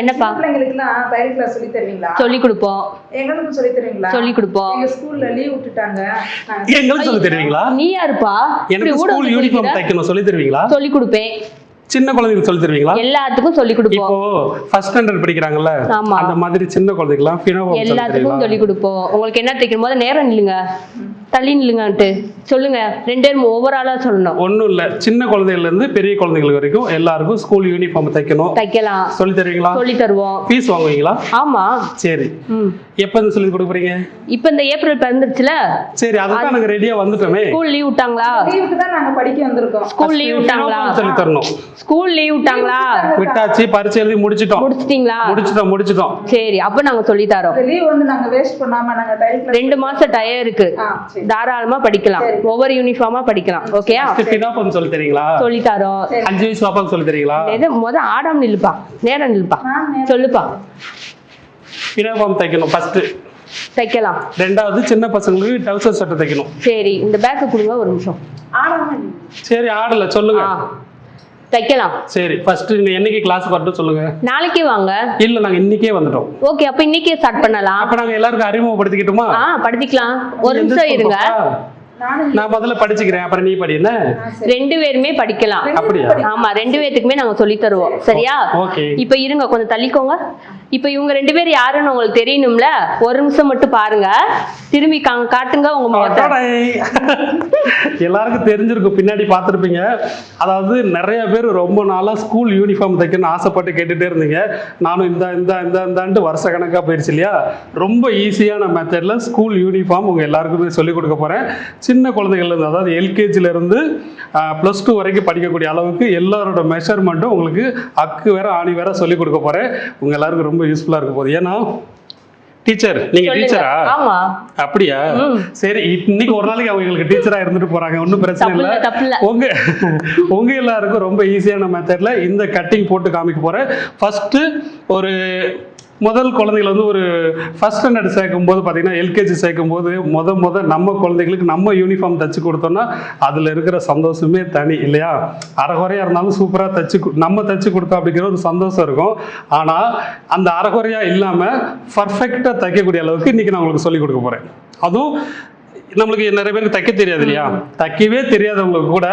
என்னப்பா? சொல்லி தருவீங்களா? சொல்லி கொடுப்போம். எங்களுக்கும் சொல்லி தருவீங்களா? சொல்லி கொடுப்போம். எங்க ஸ்கூல்ல லீவ் விட்டுட்டாங்க. எங்களுக்கு சொல்லி தருவீங்களா? நீ யாருப்பா? எனக்கு ஸ்கூல் யூனிஃபார்ம்? தைக்கணும். சொல்லி தருவீங்களா? சொல்லி கொடுப்பேன். சின்ன குழந்தைங்களுக்கு சொல்லி தருவீங்களா? எல்லாத்துக்கும் சொல்லி கொடுப்போம். இப்போ ஃபர்ஸ்ட் ஸ்டாண்டர்ட் படிக்கிறாங்கல்ல ஆமா. அந்த மாதிரி சின்ன சொல்லி எல்லாத்துக்கும் சொல்லி கொடுப்போம். உங்களுக்கு என்ன தைக்கும் போது நேரம் நில்லுங்க. தள்ளி நில்லுங்கன்ட்டு. சொல்லுங்க ரெண்டு பேரும் ஆளா சொல்லணும். ஒண்ணும் இல்ல. சின்ன குழந்தைகள்ல இருந்து பெரிய குழந்தைகள் வரைக்கும் எல்லாருக்கும் ஸ்கூல் யூனிஃபார்ம் தைக்கணும். தைக்கலாம். சொல்லி தருவீங்களா? சொல்லி தருவோம். ஃபீஸ் வாங்குவீங்களா? ஆமா. சரி. ம். எப்ப இருந்து சொல்லி கொடுக்க போறீங்க? இப்ப இந்த ஏப்ரல் பிறந்துருச்சுல? சரி அதுதான் நாங்க ரெடியா வந்துட்டோமே. ஸ்கூல் லீவ் விட்டாங்களா? லீவுக்கு தான் நாங்க படிக்க வந்திருக்கோம். ஸ்கூல் லீவ் விட்டாங்களா? சொல்லி தரணும். ஸ்கூல் லீவ் விட்டாங்களா? விட்டாச்சு பரிச்சை எழுதி முடிச்சிட்டோம். முடிச்சிட்டீங்களா? முடிச்சிட்டோம் முடிச்சிட்டோம். சரி அப்ப நாங்க சொல்லி தரோம். இந்த லீவ் வந்து நாங்க வேஸ்ட் பண்ணாம நாங்க ரெண்டு மாசம் டயம் இருக்கு. ஆ சரி. தாராளமா படிக்கலாம். ஒவ்வொரு யூனிஃபார்மா படிக்கலாம். ஓகேயா சொல்லி தரீங்களா சொல்லி தரோம் அஞ்சு வயசு பாப்பாக்கு சொல்லி தரீங்களா எது முத ஆடாம நில்லுப்பா. நேரம் நில்லுப்பா. சொல்லுப்பா. பினோஃபார்ம் தைக்கணும் ஃபர்ஸ்ட் தைக்கலாம். ரெண்டாவது சின்ன பசங்களுக்கு டவுசர் சட்டை தைக்கணும். சரி இந்த பேக்கு கொடுங்க ஒரு நிமிஷம். சரி ஆடல சொல்லுங்க. தைக்கலாம். சரி ஃபர்ஸ்ட் நீ என்னைக்கு கிளாஸ் வரட்டும் சொல்லுங்க. நாளைக்கே வாங்க. இல்ல நாங்க இன்னைக்கே வந்துட்டோம். ஓகே அப்ப இன்னைக்கே ஸ்டார்ட் பண்ணலாம். அப்ப நாங்க எல்லாருக்கும் அறிமுகப்படுத்திக்கிட்டுமா ஆ படிக்கலாம் ஒரு நிமிஷம் இருங்க. நான் முதல்ல படிச்சுக்கிறேன் அப்புறம் நீ படி என்ன? ரெண்டு பேருமே படிக்கலாம். அப்படியா? ஆமா ரெண்டு பேத்துக்குமே நாங்க சொல்லி தருவோம். சரியா? ஓகே இப்ப இருங்க கொஞ்சம் தள்ளிக்கோங்க. இப்போ இவங்க ரெண்டு பேர் யாருன்னு உங்களுக்கு தெரியணும்ல? ஒரு நிமிஷம் மட்டும் பாருங்க. திரும்பி கா- காட்டுங்க உங்க முகத்தை. எல்லாருக்கும் தெரிஞ்சிருக்கும் பின்னாடி பார்த்துருப்பீங்க. அதாவது நிறைய பேர் ரொம்ப நாளாக ஸ்கூல் யூனிஃபார்ம் தைக்கணும்னு ஆசைப்பட்டு கேட்டுகிட்டே இருந்தீங்க. நானும் இந்த இந்த இந்த இந்தான்ட்டு வருஷ கணக்காக போயிடுச்சு இல்லையா? ரொம்ப ஈஸியான மெத்தடில் ஸ்கூல் யூனிஃபார்ம் உங்கள் எல்லாருக்குமே சொல்லிக் கொடுக்க போகிறேன் சின்ன குழந்தைகள்லேருந்து அதாவது எல்கேஜிலேருந்து ப்ளஸ் டூ வரைக்கும் படிக்கக்கூடிய அளவுக்கு எல்லாரோட மெஷர்மெண்ட்டும் உங்களுக்கு அக்கு வேற ஆணி வேற சொல்லிக் கொடுக்க போகிறேன் உங்கள் எல்லாருக்கும் ரொம்ப யூஸ்ஃபுல்லாக இருக்க போகுது. ஏன்னா டீச்சர் சொல்லுங்க. டீச்சரா அப்படியா? சரி இன்னைக்கு ஒரு நாளைக்கு அவங்க எங்களுக்கு டீச்சரா இருந்துட்டு போறாங்க. ஒன்றும் பிரச்சனை இல்ல. உங்க உங்க எல்லாருக்கும் ரொம்ப ஈஸியான மெத்தட்ல இந்த கட்டிங் போட்டு காமிக்க போறேன். ஃபர்ஸ்ட் ஒரு முதல் குழந்தைகள் வந்து ஒரு ஃபர்ஸ்ட் ஸ்டாண்டர்ட் சேர்க்கும் போது பார்த்தீங்கன்னா எல்கேஜி சேர்க்கும் போது முத முத நம்ம குழந்தைகளுக்கு நம்ம யூனிஃபார்ம் தச்சு கொடுத்தோம்னா அதில் இருக்கிற சந்தோஷமே தனி இல்லையா? அரைகுறையாக இருந்தாலும் சூப்பராக தச்சு நம்ம தச்சு கொடுத்தோம் அப்படிங்கிற ஒரு சந்தோஷம் இருக்கும். ஆனால் அந்த அரைகுறையாக இல்லாமல் பர்ஃபெக்டாக தைக்கக்கூடிய அளவுக்கு இன்னைக்கு நான் உங்களுக்கு சொல்லிக் கொடுக்க போகிறேன் அதுவும் நம்மளுக்கு நிறைய பேருக்கு தைக்க தெரியாது இல்லையா? தைக்கவே தெரியாதவங்களுக்கு கூட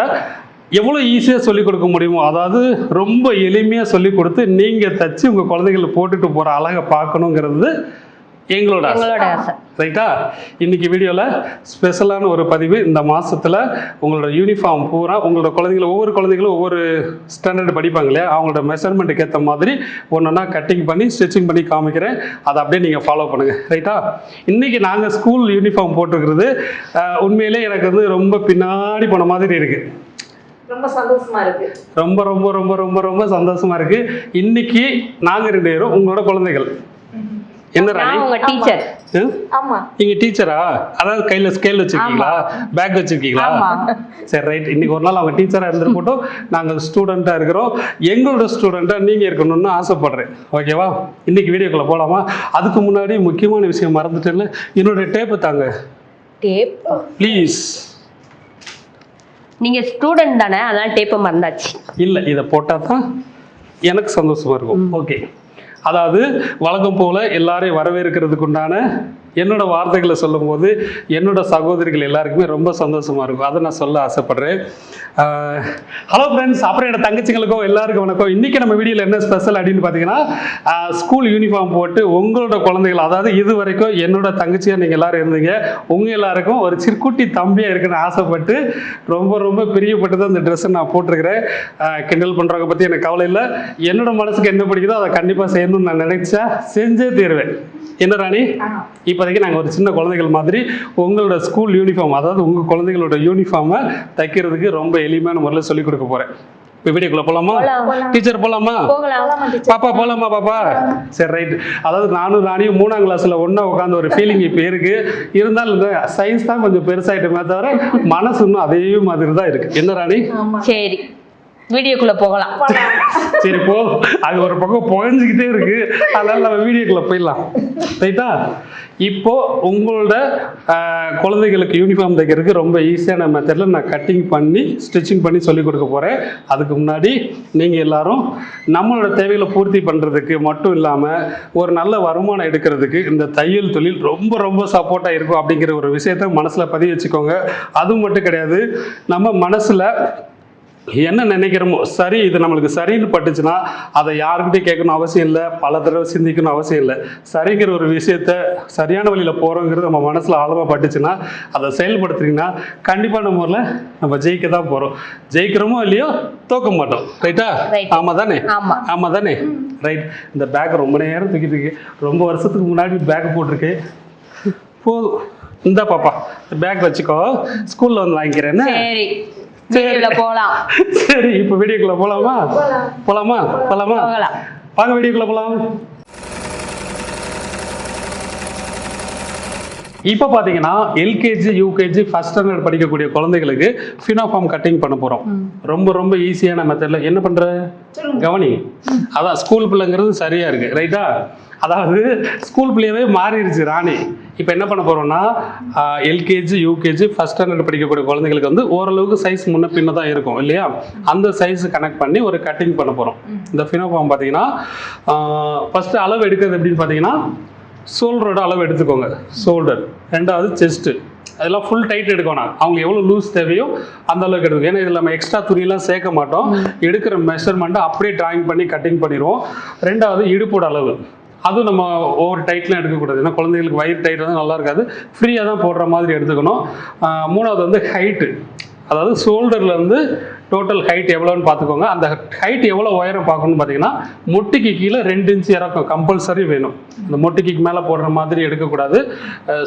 எவ்வளோ ஈஸியாக சொல்லிக் கொடுக்க முடியுமோ அதாவது ரொம்ப எளிமையாக சொல்லிக் கொடுத்து நீங்கள் தச்சு உங்கள் குழந்தைகளை போட்டுட்டு போகிற அழகை பார்க்கணுங்கிறது எங்களோட ஆசை. ரைட்டா இன்னைக்கு வீடியோவில் ஸ்பெஷலான ஒரு பதிவு. இந்த மாசத்துல உங்களோட யூனிஃபார்ம் பூரா உங்களோட குழந்தைகள் ஒவ்வொரு குழந்தைகளும் ஒவ்வொரு ஸ்டாண்டர்ட் படிப்பாங்க இல்லையா? அவங்களோட மெஷர்மெண்ட்டுக்கு ஏற்ற மாதிரி ஒன்றா கட்டிங் பண்ணி ஸ்டிச்சிங் பண்ணி காமிக்கிறேன். அதை அப்படியே நீங்கள் ஃபாலோ பண்ணுங்கள் ரைட்டா இன்னைக்கு நாங்கள் ஸ்கூல் யூனிஃபார்ம் போட்டிருக்கிறது உண்மையிலே எனக்கு வந்து ரொம்ப பின்னாடி போன மாதிரி இருக்குது ரொம்ப சந்தோஷமா இருக்கு. ரொம்ப ரொம்ப ரொம்ப ரொம்ப ரொம்ப சந்தோஷமா இருக்கு. இன்னைக்கு நாங்கள் ரெண்டு பேரும் உங்களோட குழந்தைகள். என்ன ராணி? நான் உங்க டீச்சர். ம்? ஆமா. நீங்க டீச்சரா? அதாவது கையில ஸ்கேல் வச்சிருக்கீங்களா? பேக் வச்சிருக்கீங்களா. சரி ரைட் இன்னைக்கு ஒரு நாள் அவங்க டீச்சரா இருந்துட்டு போட்டோம். நாங்க ஸ்டூடெண்டா இருக்கிறோம். எங்களோட ஸ்டூடெண்டா நீங்க இருக்கணும்னு ஆசைப்படுறேன். ஓகேவா இன்னைக்கு வீடியோக்குள்ள போலாமா? அதுக்கு முன்னாடி முக்கியமான விஷயம் மறந்துட்டேன்ல. என்னோட டேப்பு தாங்க. டேப் ப்ளீஸ் நீங்க ஸ்டூடெண்ட் தானே அதனால டேப்பை மறந்தாச்சு. இல்லை இதை போட்டால் தான் எனக்கு சந்தோஷமா இருக்கும். ஓகே அதாவது வழக்கம் போல எல்லாரையும் வரவேற்கிறதுக்கு உண்டான என்னோட வார்த்தைகளை சொல்லும்போது என்னோட சகோதரிகள் எல்லாருக்குமே ரொம்ப சந்தோஷமாக இருக்கும். அதை நான் சொல்ல ஆசைப்படுறேன். ஹலோ ஃப்ரெண்ட்ஸ் அப்புறம் என்னோட தங்கச்சிங்களுக்கும் எல்லாருக்கும் வணக்கம். இன்றைக்கி நம்ம வீடியோவில் என்ன ஸ்பெஷல் அப்படின்னு பார்த்தீங்கன்னா ஸ்கூல் யூனிஃபார்ம் போட்டு உங்களோட குழந்தைகள் அதாவது இது வரைக்கும் என்னோட தங்கச்சியாக நீங்கள் எல்லோரும் இருந்தீங்க. உங்கள் எல்லாருக்கும் ஒரு சிற்குட்டி தம்பியாக இருக்குன்னு ஆசைப்பட்டு ரொம்ப ரொம்ப பிரியப்பட்டு தான் இந்த ட்ரெஸ்ஸை நான் போட்டிருக்கிறேன். கிண்டல் பண்ணுறவங்க பற்றி எனக்கு கவலை இல்லை. என்னோட மனசுக்கு என்ன பிடிக்குதோ அதை கண்டிப்பாக செய்யணும்னு நான் நினச்சா செஞ்சே தீருவேன். என்ன ராணி? இப்போதைக்கு நாங்கள் ஒரு சின்ன குழந்தைகள் மாதிரி உங்களோட ஸ்கூல் யூனிஃபார்ம் அதாவது உங்கள் குழந்தைகளோட யூனிஃபார்மை தைக்கிறதுக்கு ரொம்ப எளிமையான முறையில் சொல்லிக் கொடுக்க போகிறேன் இப்போ வீடியோக்குள்ளே போகலாமா போலாம். டீச்சர் போகலாமா. போலாமா? பாப்பா போகலாமா பாப்பா? சரி ரைட் அதாவது நானும் ராணியும் மூணாம் கிளாஸில் ஒன்றா உட்காந்து ஒரு ஃபீலிங் இப்போ இருக்கு. இருந்தாலும் சயின்ஸ் தான் கொஞ்சம் பெருசாயிட்டுமே தவிர மனசு இன்னும் அதே மாதிரி தான் இருக்கு. என்ன ராணி? ஆமா. சரி. வீடியோக்குள்ள போகலாம். சரி போ. அது ஒரு பக்கம் புகஞ்சிக்கிட்டே இருக்கு. அதனால நம்ம வீடியோக்குள்ள போயிடலாம். ரைட்டா? இப்போ உங்களோட குழந்தைகளுக்கு யூனிஃபார்ம் தைக்கிறதுக்கு ரொம்ப ஈஸியான மெத்தடில் நான் கட்டிங் பண்ணி ஸ்டிச்சிங் பண்ணி சொல்லிக் கொடுக்க போகிறேன் அதுக்கு முன்னாடி நீங்கள் எல்லாரும் நம்மளோட தேவைகளை பூர்த்தி பண்ணுறதுக்கு மட்டும் இல்லாமல் ஒரு நல்ல வருமானம் எடுக்கிறதுக்கு இந்த தையல் தொழில் ரொம்ப ரொம்ப சப்போர்ட்டாக இருக்கும் அப்படிங்கிற ஒரு விஷயத்த மனசில் பதிவு வச்சுக்கோங்க. அது மட்டும் கிடையாது. நம்ம மனசில் என்ன நினைக்கிறோமோ சரி இது நம்மளுக்கு சரின்னு பட்டுச்சுன்னா அதை யாருக்கிட்டையும் கேட்கணும் அவசியம் இல்லை. பல தடவை சிந்திக்கணும் அவசியம் இல்லை. சரிங்கிற ஒரு விஷயத்த சரியான வழியில் போகிறோங்கிறது நம்ம மனசில் ஆழமாக பட்டுச்சுன்னா அதை செயல்படுத்துறீங்கன்னா கண்டிப்பாக நம்ம ஊரில் நம்ம ஜெயிக்க தான் போகிறோம் ஜெயிக்கிறோமோ இல்லையோ தோக்க மாட்டோம். ரைட்டா. ஆமாம் தானே ஆமா. ஆமாம் தானே ரைட் இந்த பேக் ரொம்ப நேரம் தூக்கிட்டு இருக்கு. ரொம்ப வருஷத்துக்கு முன்னாடி பேக் போட்டிருக்கேன் போதும். இந்தா பாப்பா பேக் வச்சுக்கோ. ஸ்கூலில் வந்து வாங்கிக்கிறேன்னு வீடியோல போகலாம் சரி இப்போ வீடியோக்குள்ள போலாமா? போலாமா? போலாமா? போகலாம். வாங்க வீடியோக்குள்ள போலாம். இப்போ பார்த்தீங்கன்னா எல்கேஜி யூகேஜி ஃபர்ஸ்ட் ஸ்டாண்டர்ட் படிக்கக்கூடிய குழந்தைகளுக்கு ஃபினோஃபார்ம் கட்டிங் பண்ண போகிறோம் ரொம்ப ரொம்ப ஈஸியான மெத்தடில் என்ன பண்ணுற கவனி. அதான் ஸ்கூல் பிள்ளைங்கிறது சரியாக இருக்குது ரைட்டா அதாவது ஸ்கூல் பிள்ளையவே மாறிடுச்சு ராணி. இப்போ என்ன பண்ண போகிறோம்னா எல்கேஜி யூகேஜி ஃபஸ்ட் ஸ்டாண்டர்ட் படிக்கக்கூடிய குழந்தைங்களுக்கு வந்து ஓரளவுக்கு சைஸ் முன்ன பின்ன தான் இருக்கும் இல்லையா? அந்த சைஸ் கனெக்ட் பண்ணி ஒரு கட்டிங் பண்ண போகிறோம் இந்த ஃபினோஃபார்ம் பார்த்தீங்கன்னா ஃபஸ்ட்டு அளவு எடுக்கிறது எப்படின்னு பார்த்தீங்கன்னா ஷோல்டரோட அளவு எடுத்துக்கோங்க. ஷோல்டர் ரெண்டாவது செஸ்ட்டு அதெல்லாம் ஃபுல் டைட் எடுக்கணும் அவங்க எவ்வளோ லூஸ் தேவையோ அந்த அளவுக்கு எடுக்கும் ஏன்னா இதில் நம்ம எக்ஸ்ட்ரா துணியெல்லாம் சேர்க்க மாட்டோம். எடுக்கிற மெஷர்மெண்ட்டை அப்படியே ட்ராயிங் பண்ணி கட்டிங் பண்ணிடுவோம். ரெண்டாவது இடுப்போட அளவு. அதுவும் நம்ம ஓவர் டைட்லாம் எடுக்கக்கூடாது. ஏன்னா குழந்தைகளுக்கு வயிறு டைட் வந்து நல்லா இருக்காது. ஃப்ரீயாக தான் போடுற மாதிரி எடுத்துக்கணும். மூணாவது வந்து ஹைட்டு அதாவது ஷோல்டர்லேருந்து டோட்டல் ஹைட் எவ்வளோன்னு பார்த்துக்கோங்க. அந்த ஹைட் எவ்வளோ உயரம் பார்க்கணும்னு பார்த்தீங்கன்னா முட்டிக்கு கீழே ரெண்டு இன்ச்சு இறக்கம் கம்பல்சரி வேணும். அந்த முட்டிக்கு மேலே போடுற மாதிரி எடுக்கக்கூடாது.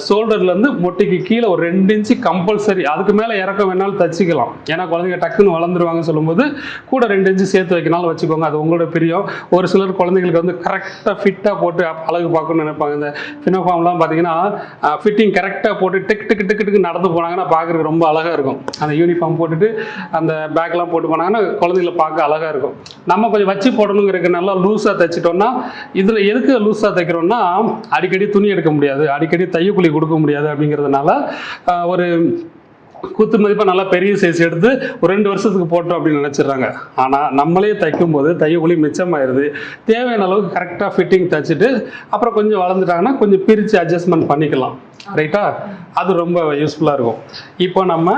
ஷோல்டர்லேருந்து முட்டிக்கு கீழே ஒரு ரெண்டு இன்ச்சு கம்பல்சரி அதுக்கு மேலே இறக்கம் வேணாலும் தச்சுக்கலாம். ஏன்னா குழந்தைங்க டக்குன்னு வளர்ந்துருவாங்க சொல்லும்போது கூட ரெண்டு இன்ச்சு சேர்த்து வைக்கனாலும் வச்சுக்கோங்க. அது உங்களோட பிரியம். ஒரு சிலர் குழந்தைங்களுக்கு வந்து கரெக்டாக ஃபிட்டாக போட்டு அழகு பார்க்கணும்னு நினைப்பாங்க. இந்த ஃபினோஃபார்ம்லாம் பார்த்தீங்கன்னா ஃபிட்டிங் கரெக்டாக போட்டு டிக் டிக் டிக் டிக்கு நடந்து போனாங்கன்னா பார்க்குறதுக்கு ரொம்ப அழகாக இருக்கும். அந்த யூனிஃபார்ம் போட்டுட்டு அந்த பேக் பேக்லாம் போட்டு போனாங்கன்னா குழந்தைகளை பார்க்க அழகாக இருக்கும். நம்ம கொஞ்சம் வச்சு போடணுங்கிறதுக்கு நல்லா லூஸாக தைச்சிட்டோம்னா இதில் எதுக்கு லூஸாக தைக்கிறோம்னா அடிக்கடி துணி எடுக்க முடியாது. அடிக்கடி தையக்குழி கொடுக்க முடியாது அப்படிங்கிறதுனால ஒரு குத்து மதிப்பாக நல்லா பெரிய சைஸ் எடுத்து ஒரு ரெண்டு வருஷத்துக்கு போட்டோம் அப்படின்னு நினச்சிடுறாங்க. ஆனால் நம்மளே தைக்கும் போது தையக்கூலி மிச்சமாயிருது. தேவையான அளவுக்கு கரெக்டாக ஃபிட்டிங் தைச்சிட்டு அப்புறம் கொஞ்சம் வளர்ந்துட்டாங்கன்னா கொஞ்சம் பிரித்து அட்ஜஸ்ட்மெண்ட் பண்ணிக்கலாம். ரைட்டா அது ரொம்ப யூஸ்ஃபுல்லாக இருக்கும். இப்போ நம்ம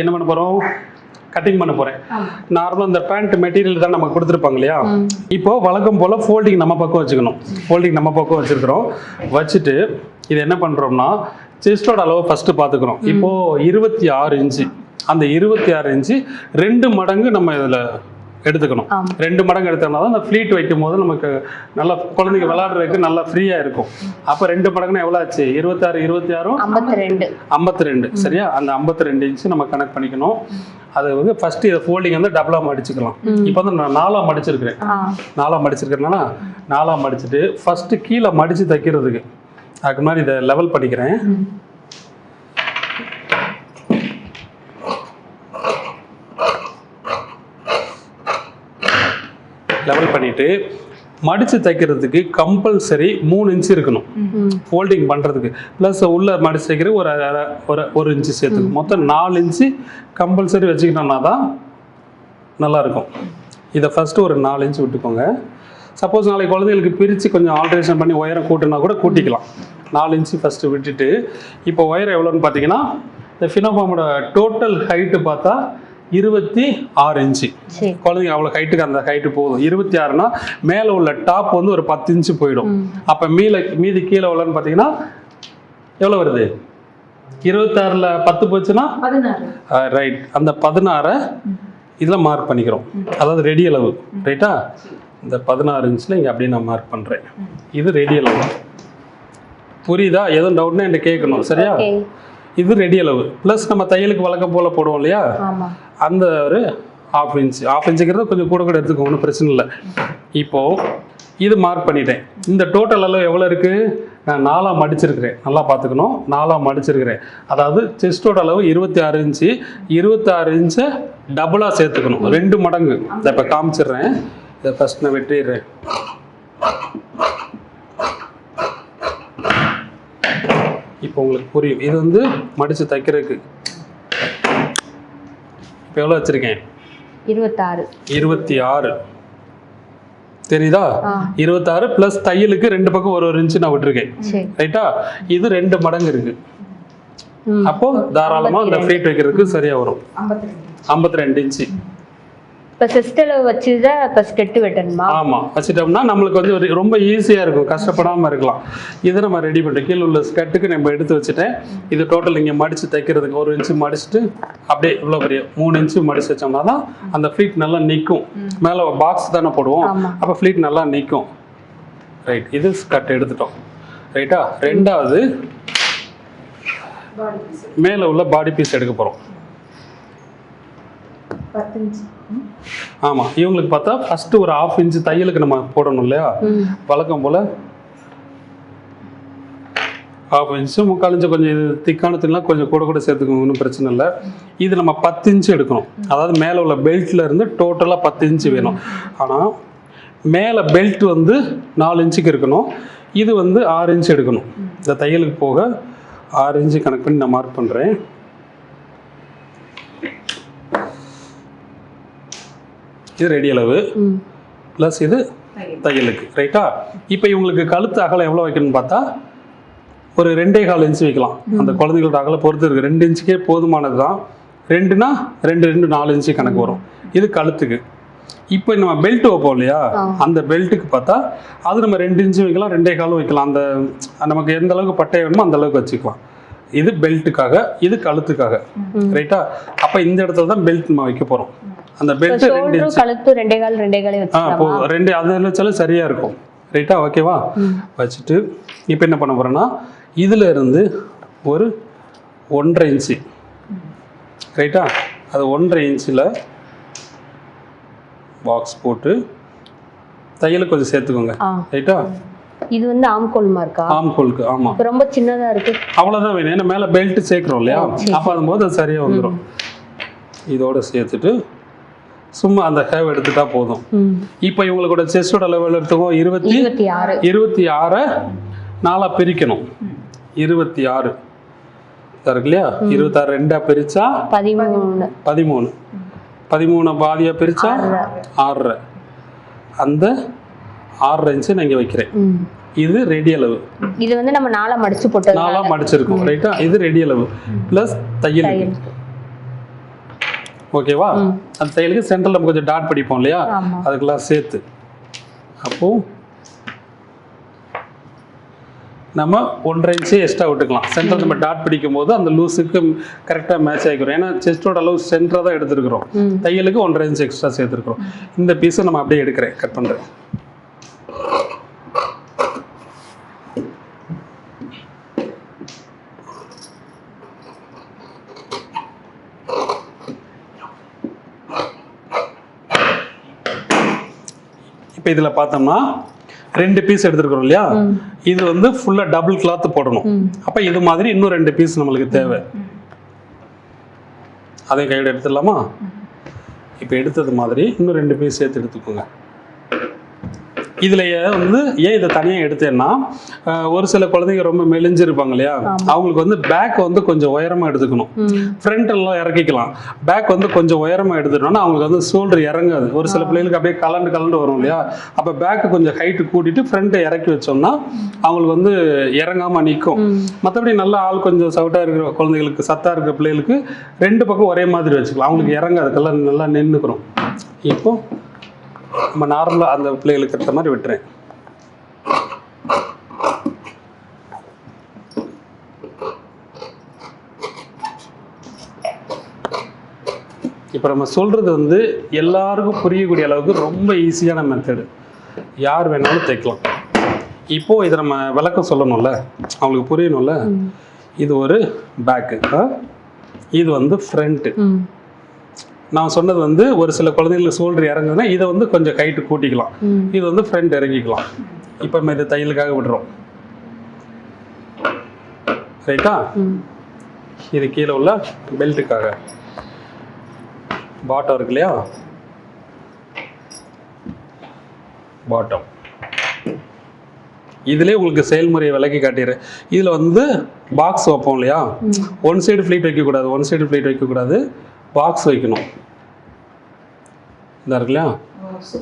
என்ன பண்ண போகிறோம் கட்டிங் பண்ண போகிறேன் நார்மலாக இந்த பேண்ட் மெட்டீரியல் தான் நமக்கு கொடுத்துருப்பாங்க இல்லையா? இப்போ வழக்கம் போல் ஃபோல்டிங் நம்ம பக்கம் வச்சுக்கணும். ஃபோல்டிங் நம்ம பக்கம் வச்சுருக்கிறோம். வச்சுட்டு இது என்ன பண்ணுறோம்னா செஸ்டோட அளவு ஃபஸ்ட்டு பார்த்துக்கிறோம். இப்போது இருபத்தி ஆறு இன்ச்சு. அந்த இருபத்தி ஆறு இன்ச்சு ரெண்டு மடங்கு நம்ம இதில் எடுத்துக்கணும். ரெண்டு மடங்கு எடுத்தோம்னா தான் அந்த ஃப்ளீட் வைக்கும் போது நமக்கு நல்லா குழந்தைங்க விளையாடுறதுக்கு நல்லா ஃப்ரீயாக இருக்கும். அப்போ ரெண்டு மடங்குனா எவ்வளோ ஆச்சு? இருபத்தாறு இருபத்தி ஆறும் ஐம்பத்தி ரெண்டு ஐம்பத்தி ரெண்டு சரியா? அந்த ஐம்பத்தி ரெண்டு இன்ச்சு நம்ம கனெக்ட் பண்ணிக்கணும். அது வந்து ஃபர்ஸ்ட் இதை ஃபோல்டிங் வந்து டபுளாக மடிச்சுக்கலாம். இப்போ வந்து நான் நாலாக மடிச்சிருக்கிறேன். நாலாக மடிச்சிருக்கிறேன்னா நாலாக மடிச்சுட்டு ஃபர்ஸ்ட் கீழே மடித்து தைக்கிறதுக்கு அதுக்கு முன்னாடி இதை லெவல் பண்ணிக்கிறேன். லெவல் பண்ணிட்டு மடித்து தைக்கிறதுக்கு கம்பல்சரி மூணு இன்ச்சு இருக்கணும். ஃபோல்டிங் பண்ணுறதுக்கு ப்ளஸ் உள்ள மடிச்சு தைக்கிறதுக்கு ஒரு ஒரு ஒரு இன்ச்சு சேர்த்துக்கு. மொத்தம் நாலு இன்ச்சு கம்பல்சரி வச்சுக்கிட்டோம்னா தான் நல்லாயிருக்கும். இதை ஃபஸ்ட்டு ஒரு நாலு இன்ச்சு விட்டுக்கோங்க. சப்போஸ் நாளைக்கு குழந்தைகளுக்கு பிரித்து கொஞ்சம் ஆல்ட்ரேஷன் பண்ணி உயரம் கூட்டினா கூட கூட்டிக்கலாம். நாலு இன்ச்சு ஃபஸ்ட்டு விட்டுட்டு இப்போ உயரம் எவ்வளோன்னு பார்த்தீங்கன்னா இந்த ஃபினோஃபார்மோட டோட்டல் ஹைட்டு பார்த்தா இருபத்தி ஆறு இன்ச்சு குழந்தைங்க அவ்வளோ ஹைட்டுக்கு அந்த ஹைட்டு போதும். இருபத்தி ஆறுனா மேலே உள்ள டாப் வந்து ஒரு பத்து இன்ச்சு போயிடும். அப்போ மீல மீதி கீழே உள்ளன்னு பார்த்தீங்கன்னா எவ்வளோ வருது? இருபத்தாறில் பத்து போச்சுன்னா? ரைட் அந்த பதினாறை இதில் மார்க் பண்ணிக்கிறோம். அதாவது ரெடி அளவு. ரைட்டா இந்த பதினாறு இன்ச்சில் இங்கே அப்படியே நான் மார்க் பண்ணுறேன் இது ரெடி அளவு. புரியுதா? எதுவும் டவுட்னா என்கிட்ட கேட்கணும். சரியா? இது ரெடி அளவு. ப்ளஸ் நம்ம தையலுக்கு வழக்கம் போல் போடுவோம் இல்லையா? அந்த ஒரு ஆஃப் இன்ச் ஆஃப் இன்ச்சுங்கிறது கொஞ்சம் கூட கூட எடுத்துக்கோ ஒன்றும் பிரச்சனை இல்லை. இப்போது இது மார்க் பண்ணிட்டேன். இந்த டோட்டல் அளவு எவ்வளோ இருக்குது நான் நாலாக மடிச்சிருக்கிறேன். நல்லா பார்த்துக்கணும். நாலாக மடிச்சிருக்கிறேன். அதாவது செஸ்டோட அளவு இருபத்தி ஆறு இன்ச்சு இருபத்தாறு இன்ச்சை டபுளாக சேர்த்துக்கணும். ரெண்டு மடங்கு. இதை இப்போ காமிச்சிடுறேன். இதை ஃபஸ்ட் நான் வெட்டிடுறேன். இப்போ உங்களுக்கு புரியும். இது வந்து மடித்து தைக்கிறதுக்கு. இப்போ எவ்வளோ வச்சுருக்கேன்? இருபத்தாறு. இருபத்தி ஆறு தெரியுதா. இருபத்தாறு ப்ளஸ் தையலுக்கு ரெண்டு பக்கம் ஒரு ஒரு இன்ச்சு நான் விட்டுருக்கேன். ரைட்டா? இது ரெண்டு மடங்கு இருக்கு. அப்போ தாராளமாக இந்த ஃப்ளீட் வைக்கிறதுக்கு சரியா வரும். ஐம்பத்தி ரெண்டு. இன்ச்சு இப்போ சிஸ்டர் வச்சு தான் இப்போ ஸ்கெட்டு வெட்டணுமா? ஆமா வச்சுட்டோம்னா நம்மளுக்கு வந்து ஒரு ரொம்ப ஈஸியா இருக்கும் கஷ்டப்படாம இருக்கலாம். இதை நம்ம ரெடி பண்ணிட்டோம் கீழே உள்ள ஸ்கர்ட்டுக்கு நம்ம எடுத்து வச்சுட்டேன். இது டோட்டல் இங்கே மடிச்சு தைக்கிறதுக்கு ஒரு இன்ச்சு மடிச்சுட்டு அப்படியே இவ்வளோ பெரிய மூணு இன்ச்சு மடிச்சு வச்சோம்னா தான் அந்த ஃப்ளீட் நல்லா நிற்கும் மேலே பாக்ஸ் தானே போடுவோம். அப்போ ஃப்ளீட் நல்லா நிற்கும் ரைட் இது ஸ்கர்ட் எடுத்துட்டோம். ரைட்டா ரெண்டாவது மேலே உள்ள பாடி பீஸ் எடுக்க போகிறோம். ஆமாம் இவங்களுக்கு பார்த்தா ஃபஸ்ட்டு ஒரு ஆஃப் இன்ச்சு தையலுக்கு நம்ம போடணும் இல்லையா? வழக்கம் போல் ஆஃப் இன்ச்சு முக்கால் இன்ச்சு கொஞ்சம் இது திக்கான துணிலாம் கொஞ்சம் கூட கூட சேர்த்துக்கோங்க ஒன்றும் பிரச்சனை இல்லை. இது நம்ம பத்து இன்ச்சு எடுக்கணும். அதாவது மேலே உள்ள பெல்ட்டில் இருந்து டோட்டலாக பத்து இன்ச்சு வேணும். ஆனால் மேலே பெல்ட் வந்து நாலு இன்ச்சுக்கு இருக்கணும். இது வந்து ஆறு இன்ச்சு எடுக்கணும். இந்த தையலுக்கு போக ஆறு இன்ச்சு கணக்கு பண்ணி நான் மார்க் பண்ணுறேன் இது ரெடி அளவு. ப்ளஸ் இது தையல். தையலுக்கு ரைட்டா இப்போ இவங்களுக்கு கழுத்து அகலம் எவ்வளோ வைக்கணும்னு பார்த்தா ஒரு ரெண்டே கால் இன்ச்சு வைக்கலாம். அந்த குழந்தைகளோட அகலம் பொறுத்து இருக்கு. ரெண்டு இன்ச்சுக்கே போதுமானது தான் ரெண்டுனா ரெண்டு ரெண்டு நாலு இன்ச்சு கணக்கு வரும். இது கழுத்துக்கு. இப்போ நம்ம பெல்ட் வைப்போம் இல்லையா. அந்த பெல்ட்டுக்கு பார்த்தா அது நம்ம ரெண்டு இன்ச்சு வைக்கலாம் ரெண்டே காலும் வைக்கலாம். அந்த நமக்கு எந்த அளவுக்கு பட்டை வேணுமோ அந்த அளவுக்கு வச்சுக்கலாம். இது பெல்ட்டுக்காக இது கழுத்துக்காக ரைட்டா அப்போ இந்த இடத்துல தான் பெல்ட் நம்ம வைக்க போகிறோம் அந்த பெல்ட் ரெண்டு கழுத்து ரெண்டே கால் ரெண்டே காலே ஆ ரெண்டு அது வச்சாலும் சரியா இருக்கும். ரைட்டா ஓகேவா வச்சுட்டு இப்போ என்ன பண்ண போறேன்னா இதுல இருந்து ஒரு ஒன்றரை இன்ச்சு ரைட்டா அது ஒன்றரை இன்ச்சில் பாக்ஸ் போட்டு தையலுக்கு கொஞ்சம் சேர்த்துக்கோங்க. ரைட்டா இது வந்து ஆம்கோல் மார்க்கா ஆம் கோலுக்கு ஆமாம் இப்போ ரொம்ப சின்னதா இருக்கு. அவ்வளோதான் வேணும். ஏன்னா மேலே பெல்ட் சேர்க்குறோம் இல்லையா? அப்போ அதும்போது அது சரியாக வந்துடும் இதோட சேர்த்துட்டு சும்மா அந்த ஹேவ் எடுத்துட்டா போதும். இப்போ இவங்களோட செஸ்டோட லெவல் எடுத்துக்கோ இருபத்தி இருபத்தி ஆறு. இருபத்தி ஆறை நாலாக பிரிக்கணும். இருபத்தி ஆறு. இருக்கு இல்லையா? இருபத்தாறு ரெண்டா பிரிச்சா? பதிமூணு. பதிமூணு. பதிமூணு பிரிச்சா? ஆறரை. அந்த ஆறரை இன்ச்சு நான் இங்கே வைக்கிறேன். இது ரெடி அளவு. இது வந்து நம்ம நாளா மடிச்சு போட்டது நாலாக மடிச்சிருக்கோம் ரைட்டா இது ரெடி அளவு ப்ளஸ் தையல் ஓகேவா அந்த தையலுக்கு சென்டரில் நம்ம கொஞ்சம் டாட் படிப்போம் இல்லையா? அதுக்கெல்லாம் சேர்த்து. அப்போ நம்ம ஒன்றரை இன்ச்சு எக்ஸ்ட்ரா விட்டுக்கலாம். சென்டர் நம்ம டாட் பிடிக்கும் போது அந்த லூஸுக்கு கரெக்டாக மேட்ச் ஆகிக்கிறோம். ஏன்னா செஸ்டோட அளவு சென்டராக தான் எடுத்துருக்குறோம். தையலுக்கு ஒன்றரை இன்ச்சு எக்ஸ்ட்ரா சேர்த்துருக்குறோம். இந்த பீஸை நம்ம அப்படியே எடுக்கிறேன் கட் பண்ணுறேன் இப்போ இதில் பார்த்தோம்னா ரெண்டு பீஸ் எடுத்துருக்குறோம் இல்லையா? இது வந்து ஃபுல்லாக டபுள் கிளாத் போடணும். அப்போ இது மாதிரி இன்னும் ரெண்டு பீஸ் நம்மளுக்கு தேவை. அதையும் கையோட எடுத்துடலாமா? இப்போ எடுத்தது மாதிரி இன்னும் ரெண்டு பீஸ் சேர்த்து எடுத்துக்கோங்க. இதில் வந்து ஏன் இதை தனியாக எடுத்தேன்னா ஒரு சில குழந்தைங்க ரொம்ப மெலிஞ்சிருப்பாங்க இல்லையா? அவங்களுக்கு வந்து பேக் வந்து கொஞ்சம் உயரமாக எடுத்துக்கணும். ஃப்ரண்ட் எல்லாம் இறக்கிக்கலாம். பேக் வந்து கொஞ்சம் உயரமாக எடுத்துட்டோம்னா அவங்களுக்கு வந்து ஷோல்டர் இறங்காது. ஒரு சில பிள்ளைகளுக்கு அப்படியே கலண்டு கலண்டு வரும் இல்லையா? அப்போ பேக்கு கொஞ்சம் ஹைட்டு கூட்டிட்டு ஃப்ரண்ட்டை இறக்கி வச்சோம்னா அவங்களுக்கு வந்து இறங்காமல் நிற்கும் மற்றபடி நல்ல ஆள் கொஞ்சம் சவுட்டாக இருக்கிற குழந்தைகளுக்கு சத்தாக இருக்கிற பிள்ளைகளுக்கு ரெண்டு பக்கம் ஒரே மாதிரி வச்சுக்கலாம். அவங்களுக்கு இறங்காது. கலர் நல்லா நின்றுக்கிறோம் இப்போ நம்ம நார்மலாக அந்த பிள்ளைகளுக்கு ஏற்ற மாதிரி விட்டுறேன். இப்போ நம்ம சொல்கிறது வந்து எல்லாருக்கும் புரியக்கூடிய அளவுக்கு ரொம்ப ஈஸியான மெத்தடு யார் வேணாலும் தைக்கலாம் இப்போ இதை நம்ம விளக்கம் சொல்லணும்ல? அவங்களுக்கு புரியணும்ல? இது ஒரு பேக்கு இது வந்து ஃப்ரண்ட்டு நான் சொன்னது வந்து ஒரு சில குழந்தைங்களுக்கு ஷோல்டர் இறங்குதுன்னா இதை வந்து கொஞ்சம் கைட்டு கூட்டிக்கலாம். இது வந்து ஃப்ரண்ட் இறங்கிக்கலாம். இப்போ நம்ம இதை தையலுக்காக விடுறோம். ரைட்டா? இது கீழே உள்ள பெல்ட்டுக்காக. பாட்டம் இருக்கு இல்லையா? பாட்டம் இதுலேயே உங்களுக்கு செயல்முறையை விளக்கி காட்டிடுறேன். இதில் வந்து பாக்ஸ் வைப்போம் இல்லையா? ஒன் சைடு ஃப்ளீட் வைக்கக்கூடாது. ஒன் சைடு ஃப்ளீட் வைக்கக்கூடாது. பாக்ஸ் வைக்கணும். இதாக இருக்கு இல்லையா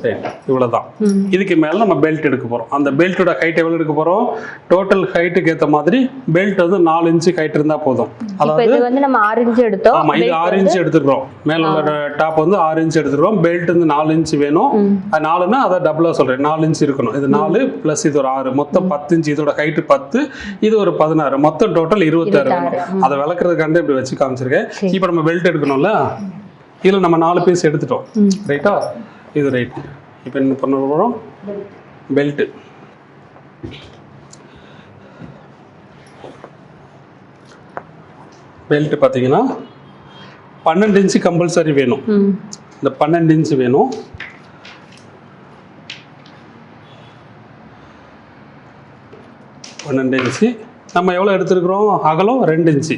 ரைட் இவ்வளோ தான் ம். இதுக்கு மேலே நம்ம பெல்ட் எடுக்க போகிறோம் அந்த பெல்ட்டோட ஹைட் எவ்வளோ எடுக்க போகிறோம் டோட்டல் ஹைட்டுக்கு ஏற்ற மாதிரி பெல்ட் வந்து நாலு இன்ச்சு ஹைட் இருந்தால் போதும். அதாவது வந்து நம்ம ஆறு இன்ச் எடுத்தோம். ஆமா இது ஆறு இன்ச் எடுத்துக்கிறோம். மேல உள்ள டாப் வந்து ஆறு இன்ச் எடுத்துக்கிறோம். பெல்ட் வந்து நாலு இன்ச் வேணும். அது நாலுன்னா அதை டபுளா சொல்றேன். நாலு இன்ச் இருக்கணும். இது நாலு பிளஸ் இது ஒரு ஆறு. மொத்தம் பத்து இன்ச் இதோட ஹைட் பத்து. இது ஒரு பதினாறு. மொத்தம் டோட்டல் இருபத்தாறு வேணும். அதை விளக்குறதுக்காண்டி இப்படி வச்சு காமிச்சிருக்கேன். இப்போ நம்ம பெல்ட் எடுக்கணும்ல? இதுல நம்ம நாலு பீஸ் எடுத்துட்டோம். ரைட்டா இது ரைட். இப்போ என்ன பண்ண போறோம்? பெல்ட் பெல்ட் பார்த்தீங்கன்னா பன்னெண்டு இன்ச்சு கம்பல்சரி வேணும். இந்த பன்னெண்டு இன்ச்சு வேணும். பன்னெண்டு இன்ச்சு. நம்ம எவ்வளோ எடுத்துருக்குறோம்? அகலம் ரெண்டு இன்ச்சு.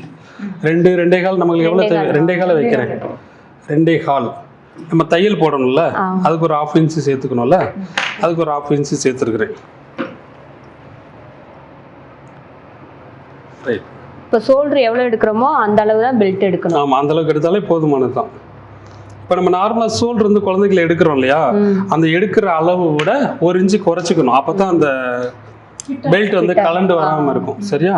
ரெண்டு ரெண்டே கால் நம்மளுக்கு எவ்வளோ தேவை? ரெண்டே காலை வைக்கிறேன். ரெண்டே கால். நம்ம தையல் போடணும்ல. அதுக்கு ஒரு ஆஃப் இன்ச்சு சேர்த்துக்கணும்ல அதுக்கு ஒரு ஆஃப் இன்ச்சு சேர்த்துருக்குறேன். ரைட் இப்போ சோல்டர் எவ்வளோ எடுக்கிறோமோ அந்த அளவு தான் பெல்ட் எடுக்கணும். ஆமாம் அந்த அளவுக்கு எடுத்தாலே போதுமானது தான் இப்போ நம்ம நார்மலாக சோல்டர் இருந்து குழந்தைகளை எடுக்கிறோம் இல்லையா? அந்த எடுக்கிற அளவு விட ஒரு இன்ச்சு குறைச்சிக்கணும். அப்போ தான் அந்த பெல்ட் வந்து கலண்டு வராமல் இருக்கும். சரியா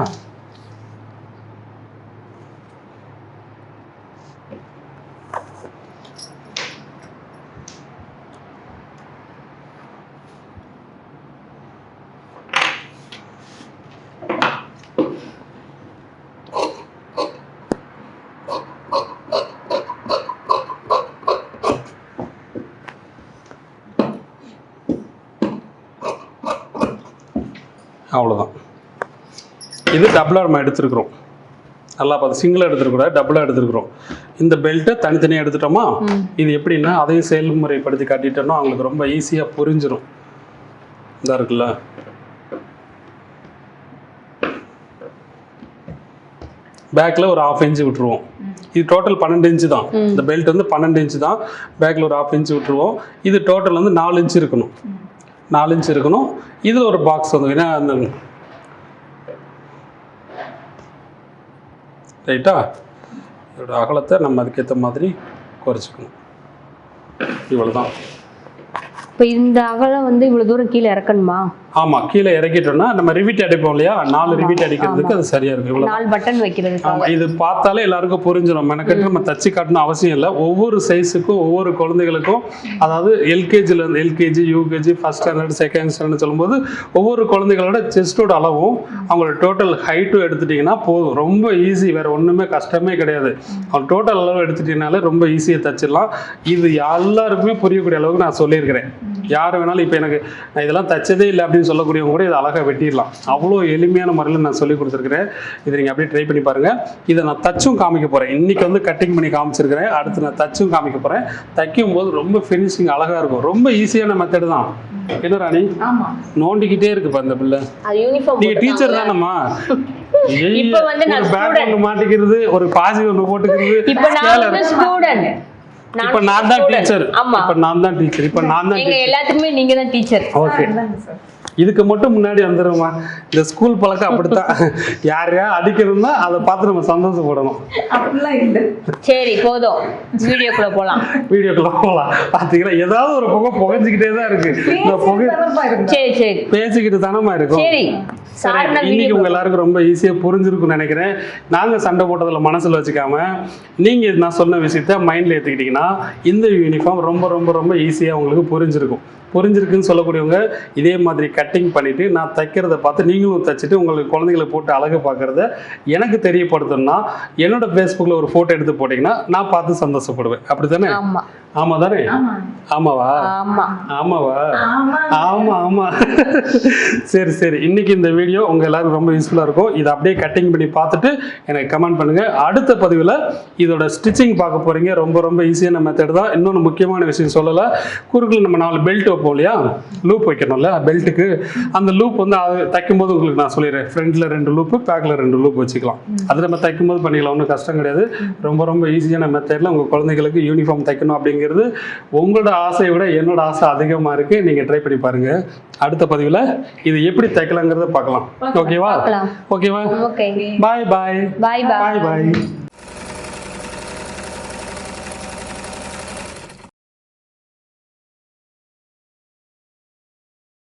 அவ்வளோதான் இது டபுளாக நம்ம எடுத்துருக்குறோம். நல்லா பார்த்து சிங்கிளாக எடுத்துருக்கூடாது டபுளாக எடுத்துருக்குறோம். இந்த பெல்ட்டை தனித்தனியாக எடுத்துட்டோமா? இது எப்படின்னா அதையும் செயல்முறைப்படுத்தி காட்டிட்டோம்னா அவங்களுக்கு ரொம்ப ஈஸியாக புரிஞ்சிடும் இதா இருக்குல்ல? பேக்கில் ஒரு ஆஃப் இன்ச்சு விட்டுருவோம். இது டோட்டல் பன்னெண்டு இன்ச்சு தான். இந்த பெல்ட் வந்து பன்னெண்டு இன்ச்சு தான். பேக்கில் ஒரு ஆஃப் இன்ச்சு விட்டுருவோம். இது டோட்டல் வந்து நாலு இன்ச்சு இருக்கணும். நாலு இன்ச்சு இருக்கணும். இதில் ஒரு பாக்ஸ் வந்து ஏன்னா அந்த ரைட்டா இதோட அகலத்தை நம்ம அதுக்கேற்ற மாதிரி குறைச்சிக்கணும். இவ்வளோ தான் இப்போ இந்த அகலம் வந்து இவ்வளோ தூரம் கீழே இறக்கணுமா? ஆமாம் கீழே இறக்கிட்டோம்னா நம்ம ரிவிட் அடிப்போம் இல்லையா? நாலு ரிவிட் அடிக்கிறதுக்கு அது சரியாக இருக்கும். நாலு பட்டன் வைக்கிறதுக்காக ஆமா இது பார்த்தாலே எல்லாருக்கும் புரிஞ்சிடும் மெனக்கட்டு நம்ம தச்சு காட்டணும் அவசியம் இல்லை. ஒவ்வொரு சைஸுக்கும் ஒவ்வொரு குழந்தைகளுக்கும் அதாவது எல்கேஜில இருந்து LKG UKG first standard second standard சொல்லும்போது ஒவ்வொரு குழந்தைகளோட செஸ்டோட அளவும் அவங்களோட டோட்டல் ஹைட்டும் எடுத்துட்டிங்கன்னா போதும். ரொம்ப ஈஸி வேற ஒன்றுமே கஷ்டமே கிடையாது. அவங்க டோட்டல் அளவு எடுத்துட்டீங்கனாலே ரொம்ப ஈஸியாக தச்சிடலாம். இது எல்லாருக்குமே புரியக்கூடிய அளவுக்கு நான் சொல்லியிருக்கிறேன். யார் வேணாலும் இப்போ எனக்கு நான் இதெல்லாம் தச்சதே இல்லை அப்படின்னு சொல்லக்கூடியவங்க கூட இதை அழகாக வெட்டிடலாம். அவ்வளோ எளிமையான முறையில் நான் சொல்லி கொடுத்துருக்கிறேன். இதை நீங்கள் அப்படியே ட்ரை பண்ணி பாருங்கள் இதை நான் தச்சும் காமிக்க போகிறேன் இன்றைக்கி வந்து கட்டிங் பண்ணி காமிச்சிருக்கிறேன். அடுத்து நான் தச்சும் காமிக்க போகிறேன் தைக்கும் போது ரொம்ப ஃபினிஷிங் அழகாக இருக்கும். ரொம்ப ஈஸியான மெத்தடு தான். என்ன ராணி? ஆமா. நோண்டிக்கிட்டே இருக்குப்பா இந்த பிள்ளை. அது யூனிஃபார்ம் நீங்க டீச்சர் தானம்மா? இப்ப வந்து நான் ஒன்று மாட்டிக்கிறது ஒரு பாசி ஒன்று போட்டுக்கிறது. இப்போ நான் வந்து ஸ்டூடெண்ட் இப்போ நான் தான் டீச்சர் இப்போ நான் தான் டீச்சர் இப்போ நான் தான் எல்லாத்துக்குமே நீங்க தான் டீச்சர் ஓகே இதுக்கு மட்டும் முன்னாடி வந்துடுமா இந்த ஸ்கூல் பழக்கம் அப்படித்தான். யாரையா அடிக்கணும்னா அதை பார்த்து நம்ம சந்தோஷப்படணும். சரி போதும். வீடியோக்குள்ள போலாம். வீடியோக்குள்ள போகலாம் பார்த்தீங்களா ஏதாவது ஒரு புகை புகைஞ்சிக்கிட்டே தான் இருக்கு. இந்த புகை சரி சரி. பேசிக்கிட்டு தானமா இருக்கும். சரி. இன்னைக்கு உங்க எல்லாருக்கும் ரொம்ப ஈஸியா புரிஞ்சிருக்கும்னு நினைக்கிறேன். நாங்க சண்டை போட்டதுல மனசுல வச்சுக்காம நீங்க நான் சொன்ன விஷயத்த மைண்ட்ல ஏத்துக்கிட்டீங்கன்னா இந்த யூனிஃபார்ம் ரொம்ப ரொம்ப ரொம்ப ஈஸியா உங்களுக்கு புரிஞ்சிருக்கும். புரிஞ்சிருக்குன்னு சொல்லக்கூடியவங்க இதே மாதிரி கட்டிங் பண்ணிட்டு நான் தைக்கிறத பார்த்து நீங்களும் தைச்சிட்டு உங்களுக்கு குழந்தைகளை போட்டு அழகு பார்க்கறத எனக்கு தெரியப்படுத்தணும்னா என்னோட ஃபேஸ்புக்கில் ஒரு ஃபோட்டோ எடுத்து போட்டிங்கன்னா நான் பார்த்து சந்தோஷப்படுவேன். அப்படி தானே ஆமா தானே ஆமா. ஆமாவா? ஆமா. ஆமாவா? ஆமா. ஆமா சரி சரி. இன்னைக்கு இந்த வீடியோ உங்க எல்லாருக்கும் ரொம்ப யூஸ்ஃபுல்லா இருக்கும். இதை அப்படியே கட்டிங் பண்ணி பார்த்துட்டு எனக்கு கமெண்ட் பண்ணுங்க. அடுத்த பதிவில் இதோட ஸ்டிச்சிங் பார்க்க போறீங்க. ரொம்ப ரொம்ப ஈஸியான மெத்தட் தான். இன்னொன்று முக்கியமான விஷயம் சொல்லலை. குறுக்கில் நம்ம நாலு பெல்ட் வைப்போம் இல்லையா? லூப் வைக்கணும்ல பெல்ட்டுக்கு அந்த லூப் வந்து அது தைக்கும் போது உங்களுக்கு நான் சொல்லிடுறேன். ஃப்ரண்ட்ல ரெண்டு லூப்பு பேக்கில் ரெண்டு லூப் வச்சுக்கலாம். அது நம்ம தைக்கும் போது பண்ணிக்கலாம் ஒன்றும் கஷ்டம் கிடையாது. ரொம்ப ரொம்ப ஈஸியான மெத்தடில் உங்கள் குழந்தைகளுக்கு யூனிஃபார்ம் தைக்கணும் அப்படிங்கிறது உங்களோட ஆசையை விட என்னோட ஆசை அதிகமாக இருக்குது நீங்கள் ட்ரை பண்ணி பாருங்கள் அடுத்த பதிவில் இது எப்படி தைக்கலாங்கிறத பார்க்கலாம். ஓகேவா. ஓகேவா ஓகே பாய் பாய் பாய் பாய் பாய் பாய்